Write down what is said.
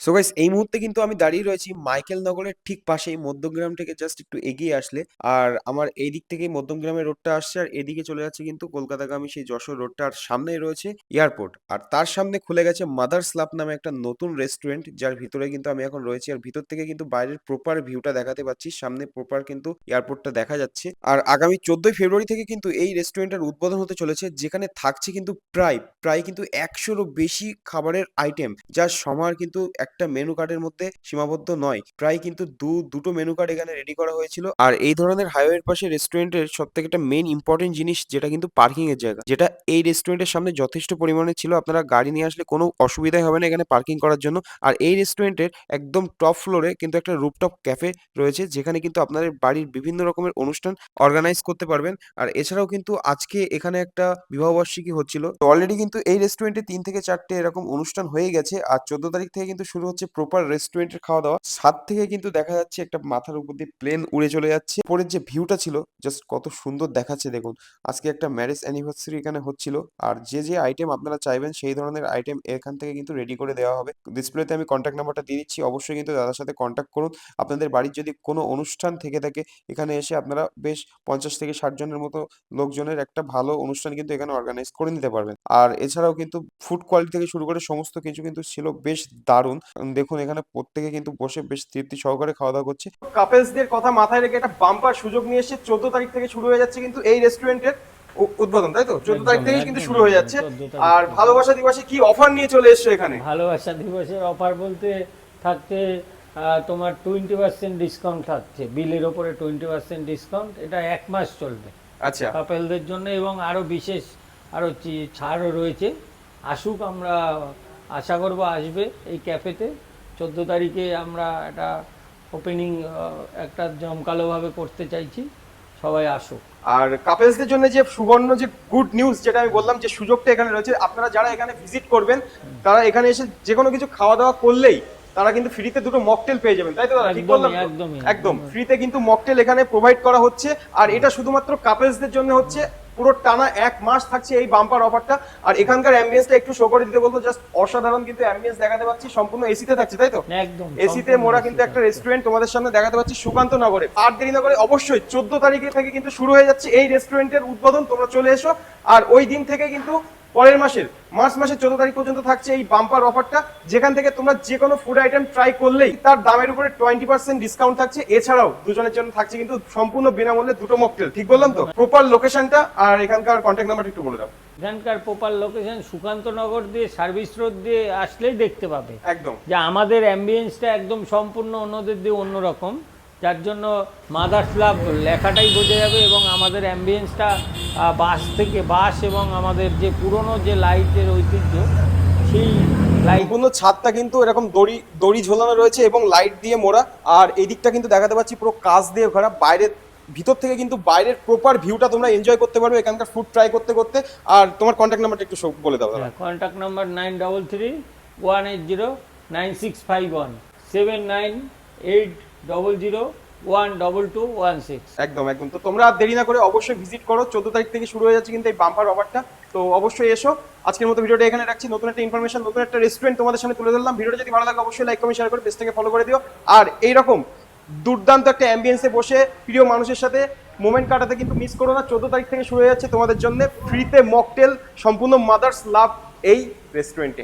So guys এই মুহূর্তে কিন্তু আমি দাঁড়িয়ে রয়েছি মাইকেল নগরের ঠিক পাশেই মধ্যমগ্রাম থেকে জাস্ট একটু এগিয়ে আসলে। আর আমার এই দিক থেকেই মধ্যমগ্রামের রোডটা আসছে আর এদিকে চলে যাচ্ছে কিন্তু কলকাতাগামী সেই যশোর রোডটা আর সামনেই রয়েছে এয়ারপোর্ট। আর তার সামনে খুলে গেছে মাদার লাভ নামে একটা নতুন রেস্টুরেন্ট যার ভিতরে কিন্তু আমি এখন রয়েছি। আর ভিতর থেকে কিন্তু বাইরের প্রপার ভিউটা দেখাতে পাচ্ছি। সামনে প্রপার কিন্তু এয়ারপোর্টটা দেখা যাচ্ছে। আর আগামী চোদ্দই ফেব্রুয়ারি থেকে কিন্তু এই রেস্টুরেন্টের উদ্বোধন হতে চলেছে, যেখানে থাকছে কিন্তু প্রায় প্রায় কিন্তু একশোরও বেশি খাবারের আইটেম যার সমার কিন্তু একটা মেনু কার্ডের মধ্যে সীমাবদ্ধ নয়। প্রায় কিন্তু দু, দুটো মেনু কার্ড এখানে রেডি করা হয়েছিল। আর এই ধরনের হাইওয়ের পাশে রেস্টুরেন্টের সব থেকে একটা মেন ইম্পর্টেন্ট জিনিস যেটা কিন্তু পার্কিং এর জায়গা। যেটা এই রেস্টুরেন্টের সামনে যথেষ্ট পরিমাণে ছিল। আপনারা গাড়ি নিয়ে আসলে কোনো অসুবিধাই হবে না এখানে পার্কিং করার জন্য। আর এই রেস্টুরেন্টের একদম টপ ফ্লোরে কিন্তু একটা রুপটপ ক্যাফে রয়েছে, যেখানে কিন্তু আপনাদের বাড়ির বিভিন্ন রকমের অনুষ্ঠান অর্গানাইজ করতে পারবেন। আর এছাড়াও কিন্তু আজকে এখানে একটা বিবাহবার্ষিকী হচ্ছিল। অলরেডি কিন্তু এই রেস্টুরেন্টে তিন থেকে চারটে এরকম অনুষ্ঠান হয়ে গেছে। আর চোদ্দ তারিখ থেকে কিন্তু হচ্ছে প্রপার রেস্টুরেন্টের খাওয়া দাওয়া সাত থেকে কিন্তু দেখা যাচ্ছে একটা মাথার উপর দিয়ে প্লেন উড়ে চলে যাচ্ছে। পরের যে ভিউটা ছিল জাস্ট কত সুন্দর দেখাচ্ছে দেখুন। আজকে একটা ম্যারেজ অ্যানিভার্সারি এখানে হচ্ছিল। আর যে যে আইটেম আপনারা চাইবেন, সেই ধরনের আইটেম এখান থেকে কিন্তু রেডি করে দেওয়া হবে। ডিসপ্লেতে আমি কন্ট্যাক্ট নাম্বারটা দিয়ে দিচ্ছি। অবশ্যই কিন্তু দাদার সাথে কন্ট্যাক্ট করুন। আপনাদের বাড়ির যদি কোনো অনুষ্ঠান থেকে থাকে, এখানে এসে আপনারা বেশ পঞ্চাশ থেকে ষাট জনের মতো লোকজনের একটা ভালো অনুষ্ঠান কিন্তু এখানে অর্গানাইজ করে নিতে পারবেন। আর এছাড়াও কিন্তু ফুড কোয়ালিটি থেকে শুরু করে সমস্ত কিছু কিন্তু ছিল বেশ দারুণ। দেখুন এখানে প্রত্যেকে কিন্তু বসে বেশ তৃপ্তি সহকারে খাওয়া দাওয়া করছে। কাপেলসদের কথা মাথায় রেখে একটা বাম্পার সুযোগ নিয়ে এসে চোদ্দ তারিখ থেকে শুরু হয়ে যাচ্ছে কিন্তু এই রেস্টুরেন্টের উদ্বোধন তাই তো? চোদ্দ তারিখ থেকেই কিন্তু শুরু হয়ে যাচ্ছে। আর ভালোবাসা দিবসে কি অফার নিয়ে চলে এসছো এখানে? ভালোবাসা দিবসের অফার বলতে থাকতে আহ, তোমার টোয়েন্টি পার্সেন্ট ডিসকাউন্ট থাকছে। বিলের ওপরে টোয়েন্টি পার্সেন্ট ডিসকাউন্ট এটা এক মাস চলবে। আচ্ছা। কাপেলদের জন্য এবং আরও বিশেষ আরও ছাড়ও রয়েছে। আসুক আমরা আশা করব আসবে এই ক্যাফেতে। চোদ্দ তারিখে আমরা একটা ওপেনিং একটা জমকালোভাবে করতে চাইছি। সবাই আসুক। আর কাপেলসদের জন্য যে সুবর্ণ যে গুড নিউজ যেটা আমি বললাম যে সুযোগটা এখানে রয়েছে আপনারা যারা এখানে ভিজিট করবেন তারা এখানে এসে যে কোনো কিছু খাওয়া দাওয়া করলেই তারা কিন্তু ফ্রিতে দুটো মকটেল পেয়ে যাবেন। তাই তো দাদা? ঠিক বললাম? একদম। ফ্রিতে কিন্তু মকটেল এখানে প্রোভাইড করা হচ্ছে। আর এটা শুধুমাত্র কাপেলসদের জন্য হচ্ছে পুরো টানা এক মাস থাকছে এই বাম্পার অফারটা আর এখানকার অ্যাম্বিয়েন্সটা একটু শো করে দিতে বলতো জাস্ট অসাধারণ কিন্তু অ্যাম্বিয়েন্স দেখাতে পাচ্ছি সম্পূর্ণ এসিতে থাকছে তাই তো? একদম এসিতে মোরা কিন্তু একটা রেস্টুরেন্ট তোমাদের সামনে দেখাতে পাচ্ছি সুকান্ত নগরে। আর দেরি নগরে অবশ্যই চোদ্দ তারিখে থেকে কিন্তু শুরু হয়ে যাচ্ছে এই রেস্টুরেন্টের উদ্বোধন তোমরা চলে এসো। আর ওই দিন থেকে কিন্তু পরের মাসের মার্চ মাসের চোদ্দ তারিখ পর্যন্ত থাকছে এই বাম্পার অফারটা যেখান থেকে তোমরা যে কোনো ফুড আইটেম ট্রাই করলেই তার দামের উপরে টোয়েন্টি পার্সেন্ট ডিসকাউন্ট থাকছে। এছাড়াও দুজনের জন্য থাকছে কিন্তু সম্পূর্ণ বিনামূল্যে দুটো মকটেল ঠিক বললাম তো? প্রপার লোকেশনটা আর এখানকার কন্ট্যাক্ট নাম্বারটা একটু বলে দাও। এখানকার প্রপার লোকেশন সুকান্তনগর দিয়ে সার্ভিস রোড দিয়ে আসলেই দেখতে পাবে। একদম। যে আমাদের অ্যাম্বিয়েন্সটা একদম সম্পূর্ণ অন্যদের দিয়ে অন্যরকম। যার জন্য মাদার্স লাভ লেখাটাই বোঝা যাবে এবং আমাদের অ্যাম্বিয়েন্সটা বাস থেকে বাস এবং আমাদের যে পুরনো যে লাইটের ঐতিহ্য সেই সম্পূর্ণ ছাদটা কিন্তু এরকম দড়ি দড়ি ঝোলানো রয়েছে এবং লাইট দিয়ে মোড়া। আর এই দিকটা কিন্তু দেখাতে পাচ্ছি পুরো কাজ দিয়ে ঘোরা। বাইরে ভিতর থেকে কিন্তু বাইরের প্রপার ভিউটা তোমরা এনজয় করতে পারবে এখানকার ফুড ট্রাই করতে করতে। আর তোমার কন্ট্যাক্ট নাম্বারটা একটু বলে দাও। Contact number nine double three one eight zero nine six five one seven nine eight double zero one double two one six একদম একদম। তো তোমরা দেরি না করে অবশ্যই ভিজিট করো। চোদ্দ তারিখ থেকে শুরু হয়ে যাচ্ছে কিন্তু এই বাম্পার অফারটা তো অবশ্যই এসো। আজকের মতো ভিডিওটা এখানে রাখছি। নতুন একটা ইনফরমেশন নতুন একটা রেস্টুরেন্ট তোমাদের সামনে তুলে ধরলাম। ভিডিওটা যদি ভালো লাগে অবশ্যই লাইক কমেন্ট শেয়ার করে পেজটাকে ফলো করে দিও। আর এইরকম দুর্দান্ত একটা অ্যাম্বিয়েন্সে বসে প্রিয় মানুষের সাথে মোমেন্ট কাটাতে কিন্তু মিস করো না। চোদ্দ তারিখ থেকে শুরু হয়ে যাচ্ছে তোমাদের জন্য ফ্রিতে মকটেল সম্পূর্ণ মাদার্স লাভ এই রেস্টুরেন্টে